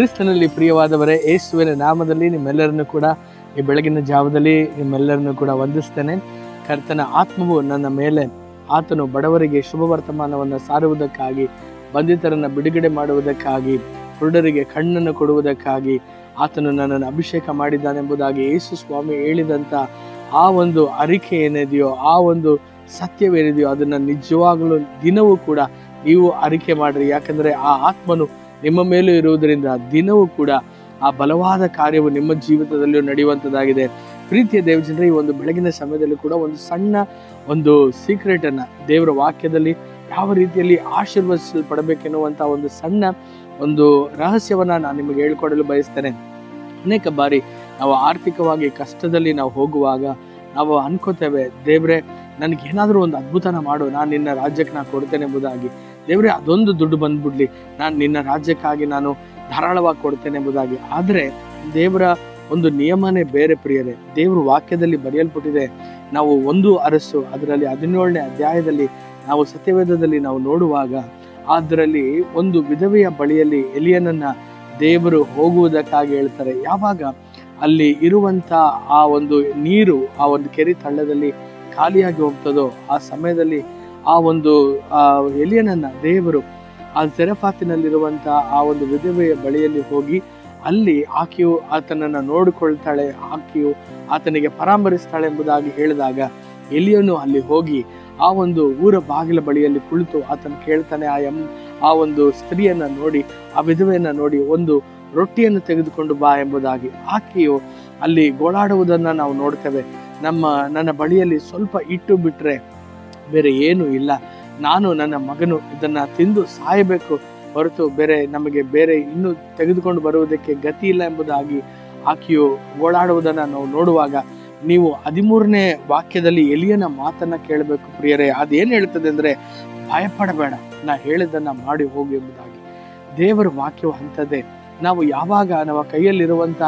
ಕ್ರಿಸ್ತನಲ್ಲಿ ಪ್ರಿಯವಾದವರೇ, ಯೇಸುವಿನ ನಾಮದಲ್ಲಿ ನಿಮ್ಮೆಲ್ಲರನ್ನು ಕೂಡ ಈ ಬೆಳಗಿನ ಜಾವದಲ್ಲಿ ನಿಮ್ಮೆಲ್ಲರನ್ನು ಕೂಡ ವಂದಿಸ್ತೇನೆ. ಕರ್ತನ ಆತ್ಮವು ನನ್ನ ಮೇಲೆ, ಆತನು ಬಡವರಿಗೆ ಶುಭ ವರ್ತಮಾನವನ್ನು ಸಾರುವುದಕ್ಕಾಗಿ, ಬಂಧಿತರನ್ನು ಬಿಡುಗಡೆ ಮಾಡುವುದಕ್ಕಾಗಿ, ಕುರುಡರಿಗೆ ಕಣ್ಣನ್ನು ಕೊಡುವುದಕ್ಕಾಗಿ, ಆತನು ನನ್ನನ್ನು ಅಭಿಷೇಕ ಮಾಡಿದ್ದಾನೆಂಬುದಾಗಿ ಯೇಸು ಸ್ವಾಮಿ ಹೇಳಿದಂಥ ಆ ಒಂದು ಅರಿಕೆ ಏನಿದೆಯೋ, ಆ ಒಂದು ಸತ್ಯವೇನಿದೆಯೋ, ಅದನ್ನು ನಿಜವಾಗಲೂ ದಿನವೂ ಕೂಡ ನೀವು ಅರಿಕೆ ಮಾಡಿರಿ. ಯಾಕಂದರೆ ಆ ಆತ್ಮನು ನಿಮ್ಮ ಮೇಲೂ ಇರುವುದರಿಂದ ದಿನವೂ ಕೂಡ ಆ ಬಲವಾದ ಕಾರ್ಯವು ನಿಮ್ಮ ಜೀವಿತದಲ್ಲಿಯೂ ನಡೆಯುವಂಥದ್ದಾಗಿದೆ. ಪ್ರೀತಿಯ ದೇವಜನರ, ಈ ಒಂದು ಬೆಳಗಿನ ಸಮಯದಲ್ಲಿ ಕೂಡ ಒಂದು ಸಣ್ಣ ಒಂದು ಸೀಕ್ರೆಟನ್ನು ದೇವರ ವಾಕ್ಯದಲ್ಲಿ ಯಾವ ರೀತಿಯಲ್ಲಿ ಆಶೀರ್ವದಿಸಲ್ಪಡಬೇಕೆನ್ನುವಂಥ ಒಂದು ಸಣ್ಣ ಒಂದು ರಹಸ್ಯವನ್ನು ನಾನು ನಿಮಗೆ ಹೇಳ್ಕೊಡಲು ಬಯಸ್ತೇನೆ. ಅನೇಕ ಬಾರಿ ನಾವು ಆರ್ಥಿಕವಾಗಿ ಕಷ್ಟದಲ್ಲಿ ನಾವು ಹೋಗುವಾಗ ನಾವು ಅನ್ಕೋತೇವೆ, ದೇವ್ರೆ, ನನಗೇನಾದರೂ ಒಂದು ಅದ್ಭುತನ ಮಾಡು, ನಾನು ನಿನ್ನ ರಾಜ್ಯಕ್ಕೆ ನಾನು ಕೊಡ್ತೇನೆ ಎಂಬುದಾಗಿ. ದೇವ್ರೆ, ಅದೊಂದು ದುಡ್ಡು ಬಂದ್ಬಿಡ್ಲಿ. ನಾನು ನಿನ್ನ ರಾಜ್ಯಕ್ಕಾಗಿ ನಾನು ಧಾರಾಳವಾಗಿ ಕೊಡ್ತೇನೆ ಎಂಬುದಾಗಿ. ಆದರೆ ದೇವರ ಒಂದು ನಿಯಮನೇ ಬೇರೆ ಪ್ರಿಯರೇ. ದೇವರು ವಾಕ್ಯದಲ್ಲಿ ಬರೆಯಲ್ಪಟ್ಟಿದೆ, ನಾವು ಒಂದು ಅರಸು, ಅದರಲ್ಲಿ ಹದಿನೇಳನೇ ಅಧ್ಯಾಯದಲ್ಲಿ ನಾವು ಸತ್ಯವೇದದಲ್ಲಿ ನಾವು ನೋಡುವಾಗ ಅದರಲ್ಲಿ ಒಂದು ವಿಧವೆಯ ಬಳಿಯಲ್ಲಿ ಎಲಿಯನನ್ನು ದೇವರು ಹೋಗುವುದಕ್ಕಾಗಿ ಹೇಳ್ತಾರೆ. ಯಾವಾಗ? ಅಲ್ಲಿ ಇರುವಂಥ ಆ ಒಂದು ನೀರು ಆ ಒಂದು ಕೆರೆ ತಳ್ಳದಲ್ಲಿ ಖಾಲಿಯಾಗಿ ಹೋಗ್ತದೋ, ಆ ಸಮಯದಲ್ಲಿ ಆ ಒಂದು, ಆ ಎಲಿಯನನ್ನ ದೇವರು, ಆ ಸೆರೆಫಾತಿನಲ್ಲಿರುವಂತಹ ಆ ಒಂದು ವಿಧವೆಯ ಬಳಿಯಲ್ಲಿ ಹೋಗಿ ಅಲ್ಲಿ ಆಕೆಯು ಆತನನ್ನ ನೋಡಿಕೊಳ್ತಾಳೆ, ಆಕೆಯು ಆತನಿಗೆ ಪರಾಮರಿಸ್ತಾಳೆ ಎಂಬುದಾಗಿ ಹೇಳಿದಾಗ ಎಲಿಯನು ಅಲ್ಲಿ ಹೋಗಿ ಆ ಒಂದು ಊರ ಬಾಗಿಲ ಬಳಿಯಲ್ಲಿ ಕುಳಿತು ಆತನು ಕೇಳ್ತಾನೆ, ಆ ಎಂ, ಆ ಒಂದು ಸ್ತ್ರೀಯನ್ನ ನೋಡಿ, ಆ ವಿಧವೆಯನ್ನ ನೋಡಿ ಒಂದು ರೊಟ್ಟಿಯನ್ನು ತೆಗೆದುಕೊಂಡು ಬಾ ಎಂಬುದಾಗಿ ಆಕೆಯು ಅಲ್ಲಿ ಗೋಳಾಡುವುದನ್ನ ನಾವು ನೋಡ್ತೇವೆ. ನಮ್ಮ, ನನ್ನ ಬಳಿಯಲ್ಲಿ ಸ್ವಲ್ಪ ಇಟ್ಟು ಬಿಟ್ರೆ ಬೇರೆ ಏನು ಇಲ್ಲ. ನಾನು ನನ್ನ ಮಗನು ಇದನ್ನ ತಿಂದು ಸಾಯಬೇಕು ಹೊರತು ಬೇರೆ ನಮಗೆ ಬೇರೆ ಇನ್ನು ತೆಗೆದುಕೊಂಡು ಬರುವುದಕ್ಕೆ ಗತಿ ಇಲ್ಲ ಎಂಬುದಾಗಿ ಆಕೆಯು ಓಡಾಡುವುದನ್ನು ನಾವು ನೋಡುವಾಗ ನೀವು ಹದಿಮೂರನೇ ವಾಕ್ಯದಲ್ಲಿ ಎಲಿಯನ ಮಾತನ್ನ ಕೇಳಬೇಕು ಪ್ರಿಯರೇ. ಅದೇನು ಹೇಳ್ತದೆ ಅಂದ್ರೆ, ಭಯಪಡಬೇಡ, ನಾ ಹೇಳಿದ್ದನ್ನು ಮಾಡಿ ಹೋಗು ಎಂಬುದಾಗಿ. ದೇವರ ವಾಕ್ಯವು ಅಂಥದ್ದೇ. ನಾವು ಯಾವಾಗ ನಮ್ಮ ಕೈಯಲ್ಲಿರುವಂತ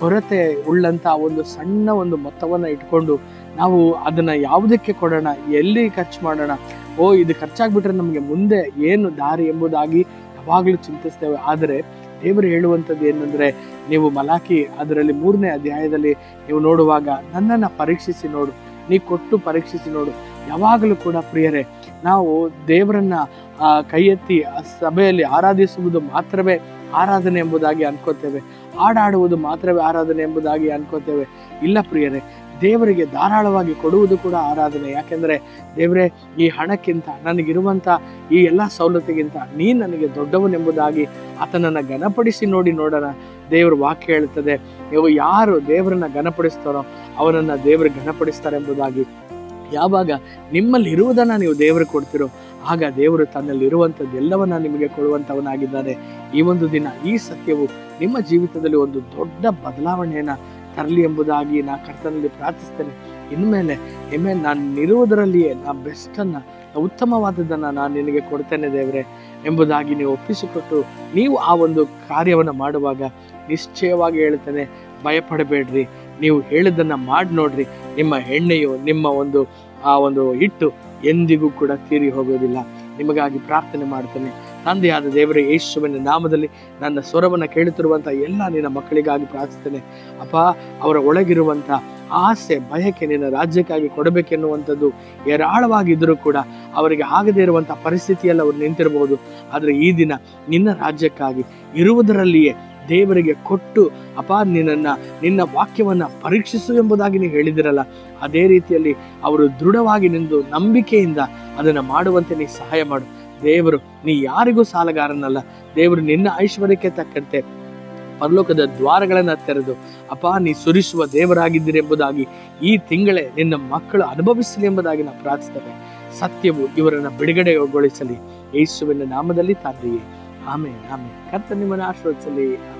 ಕೊರತೆ ಉಳ್ಳಂತ ಒಂದು ಸಣ್ಣ ಒಂದು ಮೊತ್ತವನ್ನ ಇಟ್ಕೊಂಡು ನಾವು ಅದನ್ನ ಯಾವುದಕ್ಕೆ ಕೊಡೋಣ, ಎಲ್ಲಿ ಖರ್ಚು ಮಾಡೋಣ? ಓ, ಇದು ಖರ್ಚಾಗ್ಬಿಟ್ರೆ ನಮಗೆ ಮುಂದೆ ಏನು ದಾರಿ ಎಂಬುದಾಗಿ ಯಾವಾಗಲೂ ಚಿಂತಿಸ್ತೇವೆ. ಆದರೆ ದೇವರು ಹೇಳುವಂಥದ್ದು ಏನಂದ್ರೆ, ನೀವು ಮಲಾಕಿ ಅದರಲ್ಲಿ ಮೂರನೇ ಅಧ್ಯಾಯದಲ್ಲಿ ನೀವು ನೋಡುವಾಗ, ನನ್ನನ್ನು ಪರೀಕ್ಷಿಸಿ ನೋಡು, ನೀ ಕೊಟ್ಟು ಪರೀಕ್ಷಿಸಿ ನೋಡು. ಯಾವಾಗಲೂ ಕೂಡ ಪ್ರಿಯರೇ, ನಾವು ದೇವರನ್ನ ಕೈ ಎತ್ತಿ ಸಭೆಯಲ್ಲಿ ಆರಾಧಿಸುವುದು ಮಾತ್ರವೇ ಆರಾಧನೆ ಎಂಬುದಾಗಿ ಅನ್ಕೋತೇವೆ. ಹಾಡಾಡುವುದು ಮಾತ್ರವೇ ಆರಾಧನೆ ಎಂಬುದಾಗಿ ಅನ್ಕೋತೇವೆ. ಇಲ್ಲ ಪ್ರಿಯರೇ, ದೇವರಿಗೆ ಧಾರಾಳವಾಗಿ ಕೊಡುವುದು ಕೂಡ ಆರಾಧನೆ. ಯಾಕೆಂದರೆ, ದೇವರೇ, ಈ ಹಣಕ್ಕಿಂತ ನನಗಿರುವಂಥ ಈ ಎಲ್ಲ ಸವಲತ್ತಿಗಿಂತ ನೀ ನನಗೆ ದೊಡ್ಡವನೆಂಬುದಾಗಿ ಆತನನ್ನು ಘನಪಡಿಸಿ ನೋಡಿ ನೋಡೋಣ. ದೇವ್ರ ವಾಕ್ಯ ಹೇಳ್ತದೆ ನೀವು ಯಾರು ದೇವರನ್ನ ಘನಪಡಿಸ್ತಾರೋ ಅವನನ್ನ ದೇವರು ಘನಪಡಿಸ್ತಾರೆ ಎಂಬುದಾಗಿ ಯಾವಾಗ ನಿಮ್ಮಲ್ಲಿ ಇರುವುದನ್ನು ನೀವು ದೇವರಿಗೆ ಕೊಡ್ತಿರೋ ಆಗ ದೇವರು ತನ್ನಲ್ಲಿ ಇರುವಂಥದ್ದೆಲ್ಲವನ್ನ ನಿಮಗೆ ಕೊಡುವಂಥವನಾಗಿದ್ದಾನೆ. ಈ ಒಂದು ದಿನ, ಈ ಸತ್ಯವು ನಿಮ್ಮ ಜೀವಿತದಲ್ಲಿ ಒಂದು ದೊಡ್ಡ ಬದಲಾವಣೆಯನ್ನು ತರಲಿ ಎಂಬುದಾಗಿ ನಾ ಕರ್ತನಲ್ಲಿ ಪ್ರಾರ್ಥಿಸ್ತೇನೆ. ಇನ್ಮೇಲೆ ಹೆಮ್ಮೆ, ನಾನು ನಿರುವುದರಲ್ಲಿಯೇ ನಾ ಬೆಸ್ಟನ್ನು ಉತ್ತಮವಾದದ್ದನ್ನು ನಾನು ನಿನಗೆ ಕೊಡ್ತೇನೆ ದೇವರೇ ಎಂಬುದಾಗಿ ನೀವು ಒಪ್ಪಿಸಿಕೊಟ್ಟು, ನೀವು ಆ ಒಂದು ಕಾರ್ಯವನ್ನು ಮಾಡುವಾಗ ನಿಶ್ಚಯವಾಗಿ ಹೇಳ್ತೇನೆ, ಭಯಪಡಬೇಡ್ರಿ. ನೀವು ಹೇಳಿದ್ದನ್ನು ಮಾಡಿ ನೋಡ್ರಿ. ನಿಮ್ಮ ಎಣ್ಣೆಯು, ನಿಮ್ಮ ಒಂದು, ಆ ಒಂದು ಹಿಟ್ಟು ಎಂದಿಗೂ ಕೂಡ ತೀರಿ ಹೋಗೋದಿಲ್ಲ. ನಿಮಗಾಗಿ ಪ್ರಾರ್ಥನೆ ಮಾಡ್ತೇನೆ. ತಂದೆಯಾದ ದೇವರ, ಯೇಸುವಿನ ನಾಮದಲ್ಲಿ ನನ್ನ ಸ್ವರವನ್ನು ಕೇಳುತ್ತಿರುವಂಥ ಎಲ್ಲ ನಿನ್ನ ಮಕ್ಕಳಿಗಾಗಿ ಪ್ರಾರ್ಥಿಸ್ತೇನೆ. ಅಪ್ಪ, ಅವರ ಒಳಗಿರುವಂಥ ಆಸೆ, ಬಯಕೆ ನಿನ್ನ ರಾಜ್ಯಕ್ಕಾಗಿ ಕೊಡಬೇಕೆನ್ನುವಂಥದ್ದು ಏರಾಳವಾಗಿದ್ದರೂ ಕೂಡ ಅವರಿಗೆ ಆಗದೇ ಇರುವಂಥ ಪರಿಸ್ಥಿತಿಯಲ್ಲಿ ಅವರು ನಿಂತಿರಬಹುದು. ಆದರೆ ಈ ದಿನ ನಿನ್ನ ರಾಜ್ಯಕ್ಕಾಗಿ ಇರುವುದರಲ್ಲಿಯೇ ದೇವರಿಗೆ ಕೊಟ್ಟು, ಅಪ ನಿನ್ನನ್ನು ನಿನ್ನ ವಾಕ್ಯವನ್ನ ಪರೀಕ್ಷಿಸು ಎಂಬುದಾಗಿ ನೀವು ಹೇಳಿದಿರಲ್ಲ. ಅದೇ ರೀತಿಯಲ್ಲಿ ಅವರು ದೃಢವಾಗಿ ನಿಂದು ನಂಬಿಕೆಯಿಂದ ಅದನ್ನು ಮಾಡುವಂತೆ ನೀ ಸಹಾಯ ಮಾಡು. ದೇವರು ನೀ ಯಾರಿಗೂ ಸಾಲಗಾರನಲ್ಲ. ದೇವರು ನಿನ್ನ ಐಶ್ವರ್ಯಕ್ಕೆ ತಕ್ಕಂತೆ ಪರಲೋಕದ ದ್ವಾರಗಳನ್ನು ತೆರೆದು, ಅಪ, ನೀ ಸುರಿಸುವ ದೇವರಾಗಿದ್ದೀರಿ ಎಂಬುದಾಗಿ ಈ ತಿಂಗಳೇ ನಿನ್ನ ಮಕ್ಕಳು ಅನುಭವಿಸಲಿ ಎಂಬುದಾಗಿ ನಾವು ಪ್ರಾರ್ಥಿಸ್ತೇವೆ. ಸತ್ಯವು ಇವರನ್ನು ಬಿಡುಗಡೆಗೊಳಿಸಲಿ. ಯೇಸುವಿನ ನಾಮದಲ್ಲಿ ತಂದೆಯೇ ಆಮೇಲೆ ಆಮೇಲೆ ಕರ್ತ ನಿಮ್ಮನ್ನು ಆಶೀರ್ವದಿಸಲಿ.